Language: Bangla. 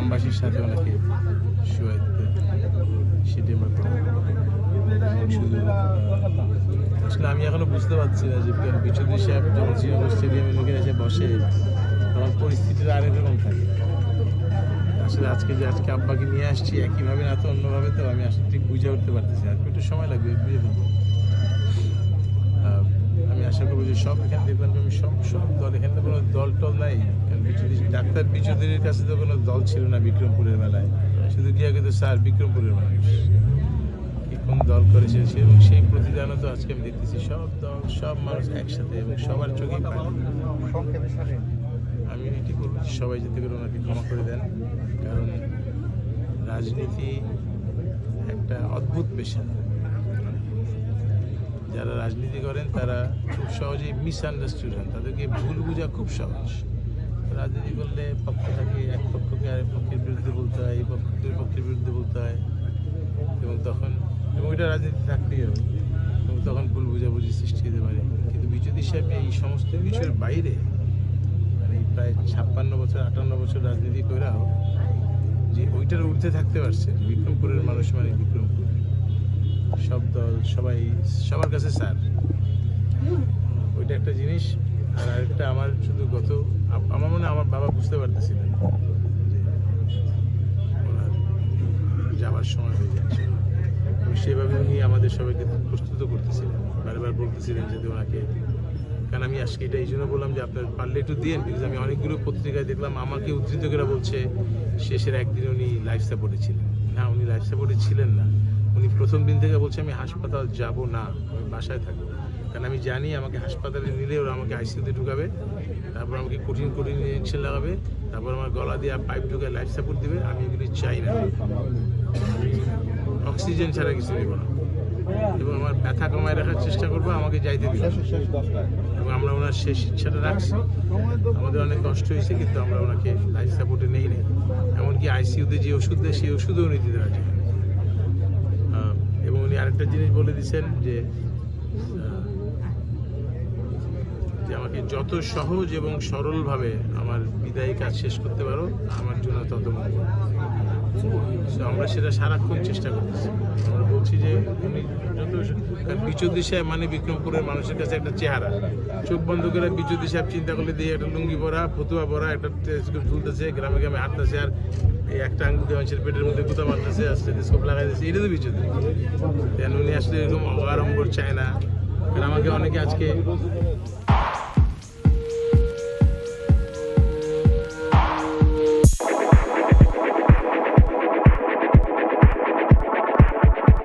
গ্রামবাসীর সাথে ওনাকে শুয়ে সেটি আমরা আসলে আমি এখনও বুঝতে পারছি না যে বিচুদি সাহেব যখন শ্রীনগর স্টেডিয়ামে লোকের এসে বসে, তখন পরিস্থিতিটা আরেক রকম থাকে। আসলে আজকে যে আজকে আব্বাকে নিয়ে আসছি, একইভাবে না তো অন্যভাবে তো আমি আসলে ঠিক বুঝে উঠতে পারতেছি। আর একটু সময় লাগবে, বুঝে ফেলব। আশা করব যে সব এখানে দেখলাম আমি সব সব দল। এখানে তো কোনো দল টল নাই। ডাক্তার বিচুদির কাছে তো কোনো দল ছিল না বিক্রমপুরের বেলায় শুধু গিয়ে কিন্তু স্যার বিক্রমপুরের মানুষ কোন দল করেছে এবং সেই প্রতিদানও তো আজকে আমি দেখতেছি। সব দল, সব মানুষ একসাথে এবং সবার চোখে আমি এটি করব সবাই যাতে করে ওনাকে ক্ষমা করে দেন। কারণ রাজনীতি একটা অদ্ভুত পেশা। যারা রাজনীতি করেন, তারা খুব সহজেই মিসআন্ডারস্টুড হন। তাদেরকে ভুল বোঝা খুব সহজ। রাজনীতি করলে পক্ষ থাকে এক পক্ষকে আরেক পক্ষের বিরুদ্ধে বলতে হয়, এই পক্ষ দুই পক্ষের বিরুদ্ধে বলতে হয়। এবং তখন, এবং ওইটা রাজনীতি থাকতেই হবে। এবং তখন ভুল বোঝাবুঝি সৃষ্টি হতে পারে। কিন্তু বিজেপি সাহেব এই সমস্ত কিছুর বাইরে মানে প্রায় ছাপ্পান্ন বছর, আটান্ন বছর রাজনীতি করেও যে ওইটার ঊর্ধ্বে থাকতে পারছে। বিক্রমপুরের মানুষ মানে বিক্রমপুর। সব দল, সবাই, সবার কাছে স্যার। ওইটা একটা জিনিস। আর আরেকটা আমার শুধু গত আমার মনে আমার বাবা বুঝতে পারতেছিলেন যাওয়ার সময় হয়ে যাচ্ছে। সেভাবে উনি আমাদের সবাইকে প্রস্তুত করতেছিলেন। বারবার বলতেছিলেন যাতে ওনাকে, কারণ আমি আজকে এটা এই জন্য বললাম যে আপনার পারলে একটু দিন বিকজ আমি অনেকগুলো পত্রিকায় দেখলাম, আমাকে উদ্ধৃত করে বলছে, শেষের একদিন উনি লাইফ সাপোর্টে ছিলেন। না, উনি লাইফ সাপোর্টে ছিলেন না। উনি প্রথম দিন থেকে বলছে আমি হাসপাতাল যাব না আমি বাসায় থাকব। কারণ আমি জানি আমাকে হাসপাতালে নিলে ওরা আমাকে আইসিইউতে ঢুকাবে তারপর আমাকে কঠিন কঠিন ইঞ্জেকশন লাগাবে তারপর আমার গলা দিয়ে পাইপ ঢুকে লাইফ সাপোর্ট দেবে আমি এগুলি চাই না। অক্সিজেন ছাড়া কিছু দেবো না। এবং আমার ব্যথা কমায় রাখার চেষ্টা করব আমাকে যাইতে দিবে এবং আমরা ওনার শেষ ইচ্ছাটা রাখছি। আমাদের অনেক কষ্ট হয়েছে কিন্তু আমরা ওনাকে লাইফ সাপোর্টে নেই নেই। এমনকি আইসিইউতে যে ওষুধ দেয় সেই ওষুধও উনি দিতে। আহ, আরেকটা জিনিস বলে দিচ্ছেন যে যে আমাকে যত সহজ এবং সরলভাবে আমার বিদায়ী কাজ শেষ করতে পারো, আমার জন্য তত মঙ্গল। আমরা সেটা সারাক্ষণ চেষ্টা করতেছি। আমরা বলছি যে উনি যত কারণ বিচুদ্দি সাহেব মানে বিক্রমপুরের মানুষের কাছে একটা চেহারা। চোখ বন্ধ করে বিচু সাহেব চিন্তা করলে দিয়ে একটা লুঙ্গি পরা, ফতুয়া পরা, একটা ঝুলতেছে, গ্রামে গ্রামে হাঁটতেছে, আর একটা আঙ্গুল দিয়ে পেটের মধ্যে কোথাও মারতেছে আর টেলিস্কোপ লাগাই দিচ্ছে এটা তো বিচু দেন। উনি আসলে এরকম অগারম্বর চায় না আমাকে অনেকে আজকে